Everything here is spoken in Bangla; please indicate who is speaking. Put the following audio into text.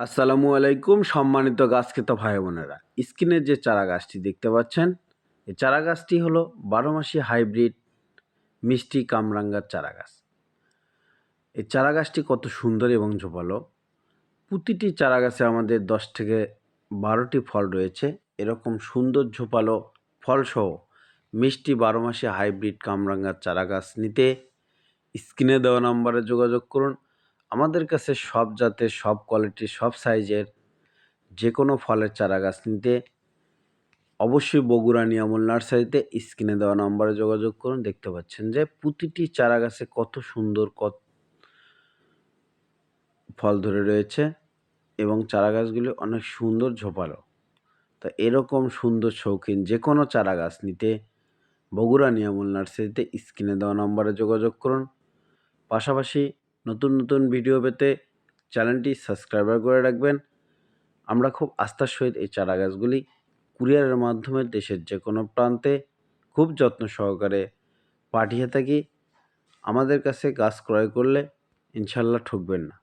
Speaker 1: আসসালামু আলাইকুম, সম্মানিত গাছক্ষেতা ভাই বোনেরা স্ক্রিনের যে চারা গাছটি দেখতে পাচ্ছেন, এই চারা গাছটি হলো বারো মাসি হাইব্রিড মিষ্টি কামরাঙ্গার চারা গাছ এই চারা গাছটি কত সুন্দর এবং ঝোপালো প্রতিটি চারা গাছে আমাদের দশ থেকে বারোটি ফল রয়েছে। এরকম সুন্দর ঝোপালো ফলসহ মিষ্টি বারো মাসি হাইব্রিড কামরাঙ্গার চারা গাছ নিতে স্ক্রিনে দেওয়া নম্বরে যোগাযোগ করুন। আমাদের কাছে সব জাতের, সব কোয়ালিটির সব সাইজের যে কোনো ফলের চারা গাছ নিতে অবশ্যই বগুড়া নিয়ামল নার্সারিতে স্ক্রিনে দেওয়া নম্বরে যোগাযোগ করুন। দেখতে পাচ্ছেন যে প্রতিটি চারা গাছে কত সুন্দর কত ফল ধরে রয়েছে এবং চারা গাছগুলি অনেক সুন্দর ঝোপালো। তা এরকম সুন্দর শৌখিন যে কোনো চারা গাছ নিতে বগুড়া নিয়ামল নার্সারিতে স্ক্রিনে দেওয়া নম্বরে যোগাযোগ করুন। পাশাপাশি নতুন নতুন ভিডিও পেতে চ্যানেলটি সাবস্ক্রাইবার করে রাখবেন। আমরা খুব আস্থার সহিত এই চারা গাছগুলি কুরিয়ারের মাধ্যমে দেশের যে কোনো প্রান্তে খুব যত্ন সহকারে পাঠিয়ে থাকি। আমাদের কাছে গাছ ক্রয় করলে ইনশাল্লাহ ঠকবেন না।